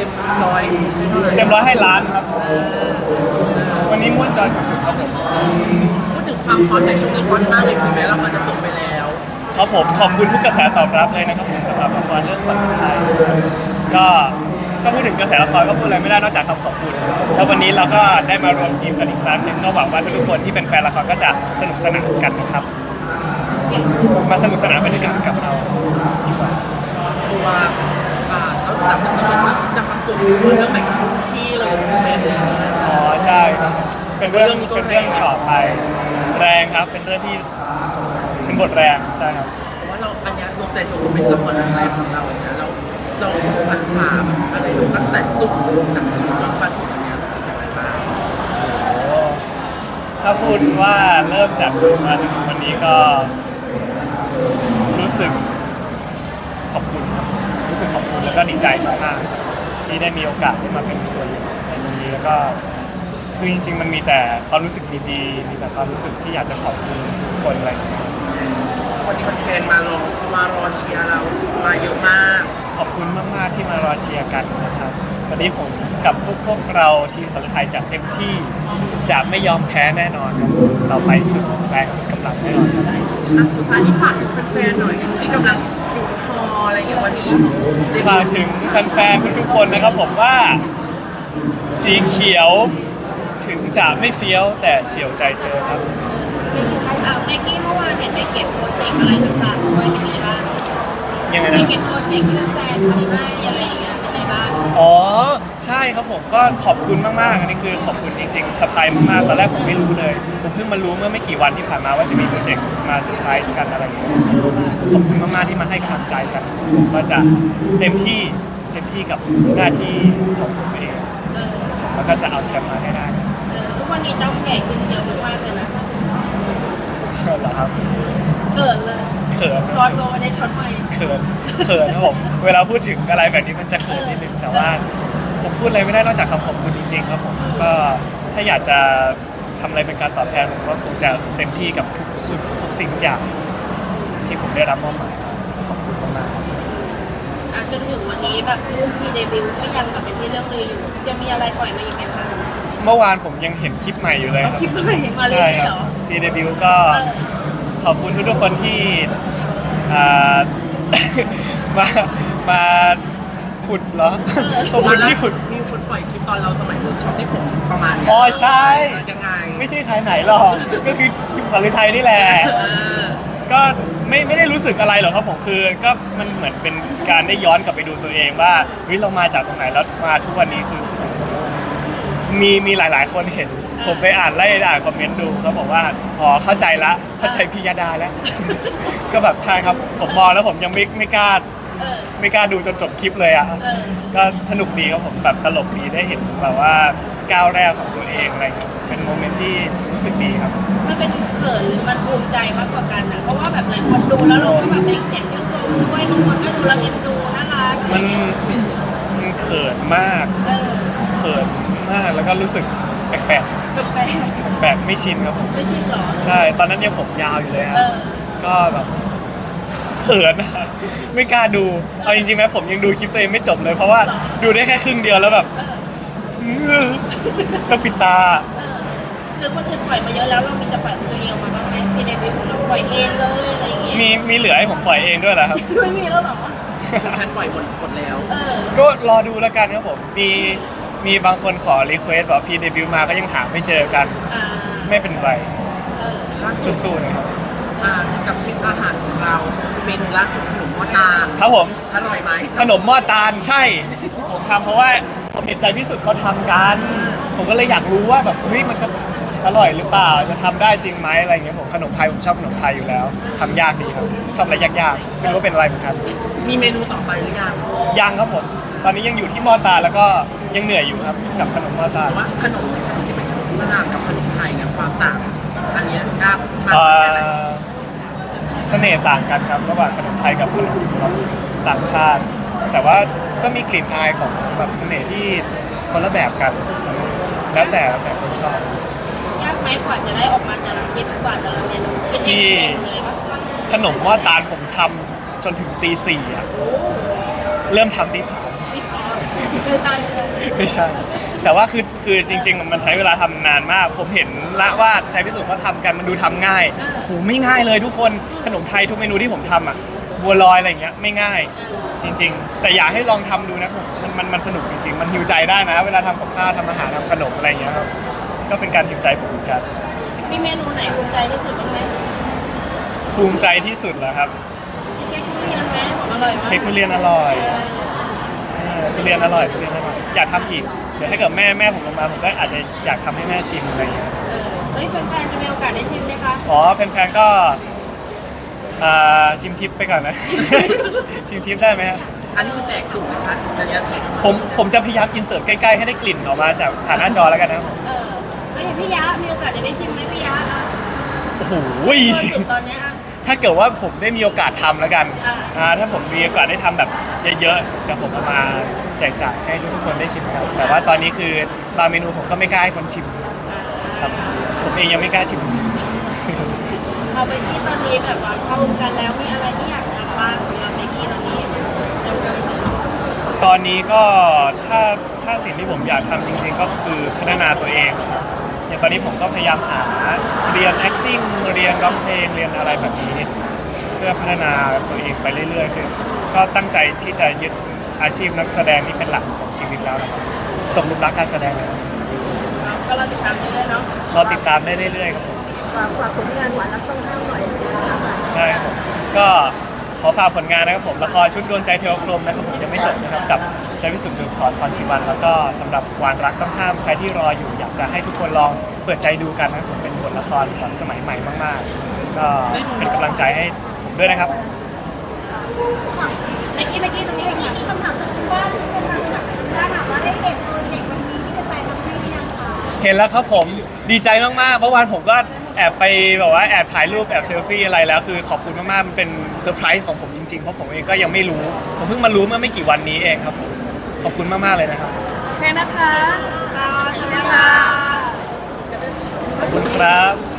ต็มร้อยให้เท่าไหร่เต็มร้อยให้ล้านครับ วันนี้ม่วนจอยสุดๆครับผมพูดถึงความฮอตในช่วงนี้ฮอตมากเลยถึงแม้ละครจะจบไปแล้วครับผมขอบคุณทุกกระแสตอบรับเลยนะครับผมสำหรับละครเรื่องฝันไทยก็ก็พูดถึงกระแสละครก็พูดอะไรไม่ได้นอกจากคำขอบคุณแล้ววันนี้เราก็ได้มารวมทีมกันอีกครั้งหนึ่งก็หวังว่าทุกๆคนที่เป็นแฟนละครก็จะสนุกสนานกันนะครับ มาสนุกสนานไปด้วยกันกับเราดีกว่าตัวอ่าแล้ว หลังจากนี้มันจะปรับตัวเรื่องใหม่กับรุ่นพี่เลยแม่เลยอ๋อใช่ครับเป็นเรื่องเป็นเรื่องต่อไปแรงครับ เป็นเรื่องที่เป็นบทแรงใช่ครับเพราะว่าเราอันนี้ดวงใจดวงเป็นละครองแรกของเราเลยนะเราเราผ่านผ่าอะไรตั้งแต่สุดจากสุดจนมาถึงอันเนี้ยรู้สึกยังไงบ้างโอ้ถ้าพูดว่าเริ่มจากศูนย์มาจนถึงวันนี้ก็ รู้สึกขอบคุณครับ รู้สึกขอบคุณแล้วก็ดีใจมากๆที่ได้มีโอกาสได้มาเป็นส่วนหนึ่งในตรงนี้แล้วก็คือจริง ๆ มันมีแต่ความรู้สึกดีๆมีแต่ความรู้สึกที่อยากจะขอบคุณทุกคนอะไรอย่างเงี้ยวันนี้แฟนๆมารอมารอเชียร์เรามาเยอะมาก ขอบคุณมากๆที่มารอเชียร์กันนะครับวันนี้ผมกับพวกพวกเราทีมตะลุไทยจะเต็มที่จะไม่ยอมแพ้แน่นอนครับเราไปสุดแรงสุดกำลังแน่นอนครับ อะสุดท้ายที่ฝากถึงแฟนๆหน่อยที่กำลัง อยู่ฮออะไรอย่างเงี้ยวันนี้ฝากถึงแฟนๆทุกๆคนนะครับผมว่า สีเขียวถึงจะไม่เฟี้ยวแต่เฉียวใจเธอครับ อ่าเมกกี้เมื่อวานเห็นไปเก็บโปรเจกต์อะไรต่างๆด้วยเป็นไงบ้างยังไงไปนะ เก็บโปรเจกต์ที่แฟนทำให้อะไรอย่างเงี้ยเป็นไงบ้าง อ๋อ ใช่ครับผมก็ขอบคุณมากๆอันนี้คือขอบคุณจริงๆสไพรส์มากๆตอนแรกผมไม่รู้เลยผมเพิ่งมารู้เมื่อไม่กี่วันที่ผ่านมาว่าจะมีโปรเจกต์มาเซอร์ไพรส์กันอะไรอย่างเงี้ยขอบคุณมากๆที่มาให้กำลังใจกันผมก็จะเต็มที่เต็มที่กับหน้าที่ของผมเองเออแล้วก็จะเอาแชมป์มาให้ได้เออทุกวันนี้ต้องแก่ขึ้นเยอะมากเลยนะเหรอครับเกิดเลยเขินคอร์สโบได้ช็อตใหม่ เขินเขินครับผม เวลาพูดถึงอะไรแบบนี้มันจะเขินนิดนึงแต่ว่าผม พูดอะไรไม่ได้นอกจากคำขอบคุณจริงๆครับผมก็ถ้าอยากจะทำอะไรเป็นการตอบแทนผมก็คงจะเต็มที่กับทุกสุดทุกสิ่งทุกอย่าง ที่ผมได้รับมอบหมายขอบคุณมากอะจนถึงวันนี้แบบรูปพีเดบิวต์ก็ยังแบบเป็นที่เรื่องลืออยู่ จะมีอะไรปล่อยมาอีกไหมคะๆเมื่อวานผมยังเห็นคลิปใหม่อยู่เลยเอาครับคลิปใหม่มาเลยใช่เหครรับอดีเดบิวก็เออขอบคุณทุกๆคนที่อ่า มามา ขุดเหรอขอบคุณที่ขุด มีคนปล่อยคลิปตอนเราสมัยเวิร์กช็อปที่ผมประมาณเนี้ยอ๋อใช่ ยังไงไม่ใช่ใครไหนหรอก ก็คือคิมขวัญฤทัยนี่แหละ เออก็ไม่ไม่ได้รู้สึกอะไรหรอกครับผมคือก็มันเหมือนเป็นการได้ย้อนกลับไปดูตัวเองว่าเฮ้ยเรามาจากตรงไหนแล้วมาทุกวันนี้คือ มีมีหลาย ๆ คนเห็น ผมไปอ่านไล่อ่านคอมเมนต์ดูเขาบอกว่าอ๋อเข้าใจละเข้าใจพิยดาแล้ว ก็แบบใช่ครับผมมองแล้วผมยังไม่ไม่กล้าเออ ไม่กล้าดูจนจบคลิปเลยอะเออก็สนุกดีครับผมแบบตลกดีได้เห็นแบบว่าก้าวแรกของตัวเองอะไรเงี้ยเป็นโมเมนต์ที่รู้สึกดีครับมันเป็นเขินหรือมันภูมิใจมากกว่ากันนะเพราะว่าแบบหลายคนดูแล้วเราก็แบบเป็นเสียงชื่นชมด้วยบางคนก็ดูแล้วเอ็นดูน่ารักมันมันเขินมากเออเขินมากแล้วก็รู้สึกแปลกแปลกๆแปลกไม่ชินครับผมๆไม่ใช่หรอใช่ตอนนั้นยังผมยาวอยู่เลยครัเอบอก็แบบเขินอะไม่กล้าดู เอาจริงๆไหมผมยังดูคลิปตัวเองไม่จบเลย เพราะว่าดูได้แค่ครึ่งเดียวแล้วแบบเออต้องปิดตาเออหรือคนอื่นปล่อยมาเยอะแล้วเรามีจะปล่อยตัวเองออกมาบ้างไหมพีเดบิวต์เราปล่อยเองเลยอะไรอย่างเงี้ยมีมีเหลือให้ผมปล่อยเองด้วยเหรอครับ ไม่มีแล้วเหรอแฟนปล่อยหมดหมดแล้วเออก็รอดูแล้วกันครับผมมีมีบางคนขอรีเควสบอกพีเดบิวมาก็ยังหาไม่เจอกันอ่าไม่เป็นไรเออล่าสุดสู้ๆนะครับ อ่ากับคลิปอาหารของเราเมนูล่าสุดขนมหม้อตาลครับผม อร่อยไหมขนมหม้อตาลใช่ ผมทำเพราะว่าผมเห็นใจพิสุทธิ์เขาทำกัน ผมก็เลยอยากรู้ว่าแบบเฮ้ยมันจะอร่อยหรือเปล่าจะทำได้จริงไหมอะไรอย่างเงี้ยผมขนมไทยผมชอบขนมไทยอยู่แล้วทำยากดีครับชอบอะไรยากๆไม่รู้ว่าเป็นอะไรเหมือนกันมีเมนูต่อไปหรือยังยังครับผมตอนนี้ยังอยู่ที่หม้อตาลแล้วก็ยังเหนื่อยอยู่ครับกับขนมหม้อตาแต่ลว่าขนมขนมที่เป็นขนมฝรั่งกับขนมไทยเนี่ยความต่างอันเนี้ยกล้ามากเอ่แค่ไหนอ เสน่ห์ต่างกันครับระหว่างขนมไทยกับขนมต่างชาติ แต่ว่าก็มีกลิ่นอายของแบบเสน่ห์ที่คนละแบบกัน แล้วแต่แล้วแต่คนชอบยากไหมกว่าจะได้ออกมาแต่ละคลิปกว่าแต่ละเมนูคิดเองเองเลยปะขนมหม้อตาลผมทำจนถึงตีสี่อะเริ่มทำตีสามวิเคราะห์คือตอน ไม่ใช่ แต่ว่าคือคือจริง ๆ มันใช้เวลาทำนานมาก ผมเห็นละว่าใจพิสูจน์เขาทำกันมันดูทำง่ายโหไม่ง่ายเลยทุกคนขนมไทยทุกเมนูที่ผมทำอะบัวลอยอะไรอย่างเงี้ยไม่ง่าย จริง ๆ แต่อยากให้ลองทำดูนะผมมันมันมันสนุกจริง ๆ มันหิวใจได้นะ เวลาทำกับข้าวทำอาหารทำขนมอะไรอย่างเงี้ยครับก็เป็นการหิวใจผมเหมือนกัน มีเมนูไหนภูมิใจที่สุดบ้างไหมภูมิใจที่สุดแล้วครับมีเค้กทุเรียนไหมบอกอร่อยมากเค้กทุเรียนอร่อย เออ ทุเรียนอร่อยทุเรียนอร่อยอยากทำอีกเดี๋ยวถ้าเกิดแม่แม่ผมลงมาผมก็อาจจะอยากทำให้แม่ชิมอะไรอย่างเงี้ยเออเฮ้ยแฟนๆจะมีโอกาสได้ชิมไหมคะอ๋อแฟนๆก็อ่าชิมทิปไปก่อนนะ ชิมทิปได้ไหมฮะอันนี้คือแจกสูตรนะคะจะเนี้ยแจกผมผมจะพยายามอินเสิร์ตใกล้ๆให้ได้กลิ่นออกมาจากผ่านหน้าจอแล้วกันนะครับเออไม่พี่ยะมีโอกาสจะได้ชิมไหมพี่ยะอะโอ้โหตัวสุดตอนเนี้ยอะ ถ้าเกิดว่าผมได้มีโอกาสทำแล้วกันอ่าอ่าถ้าผมมีโอกาสได้ทำแบบเยอะๆเดี๋ยวผมเอามาแจกจ่ายให้ทุกคนได้ชิมกันแต่ว่าตอนนี้คือบางเมนูผมก็ไม่กล้าให้คนชิมครับผมเองยังไม่กล้าชิม เอาไปที่ตอนนี้แบบว่าเข้าวงการแล้วมีอะไรที่อยากทำบ้างสำหรับเบกกี้ตอนนี้เร็วๆนี้ตอนนี้ก็ถ้าถ้าสิ่งที่ผมอยากทำจริงๆก็คือพัฒนาตัวเองครับ อย่างตอนนี้ผมก็พยายามหาเรียน acting เรียนร้องเพลงเรียนอะไรแบบนี้ เพื่อพัฒนาตัวเองไปเรื่อยๆคือก็ตั้งใจที่จะยึดอาชีพนักแสดงนี้เป็นหลักของชีวิตแล้วนะครับตกหลุมรักการแสดงเลยครับก็เราติดตามเรื่อยๆเนาะรอติดตามได้เรื่อยๆครับผม ฝากฝากผลงานหวานรักต้องห้ามหน่อยนะคะ ใช่ครับผมก็ ขอฝากผลงานนะครับผมละครชุดดวงใจเทวกลมนะครับผมยังไม่จบนะครับกับใจวิสุทธิ์ดุสอนพรชิวัน แล้วก็สำหรับวานรักต้องห้ามใครที่รออยู่อยากจะให้ทุกคนลองเปิดใจดูกันนะครับผมเป็นบทละครแบบสมัยใหม่มากๆ ก็เป็นกำลังใจให้ผมด้วยนะครับเบกกี้เบกกี้ตรงนี้มีมีคำถามจากคุณบ้านที่เป็นคำถามจากคุณบ้านถามว่าได้เห็นโปรเจก เห็นแล้วครับผมดีใจมากๆเมื่อวานผมก็แอบไปแบบว่าแอบถ่ายรูปแอบเซลฟี่อะไรแล้วคือขอบคุณมากๆมันเป็นเซอร์ไพรส์ของผมจริงๆเพราะผมเองก็ยังไม่รู้ ผมเพิ่งมารู้เมื่อไม่กี่วันนี้เองครับผมขอบคุณมากๆเลยนะครับแค่นะคะขอบคุณค่ะขอบคุณครับ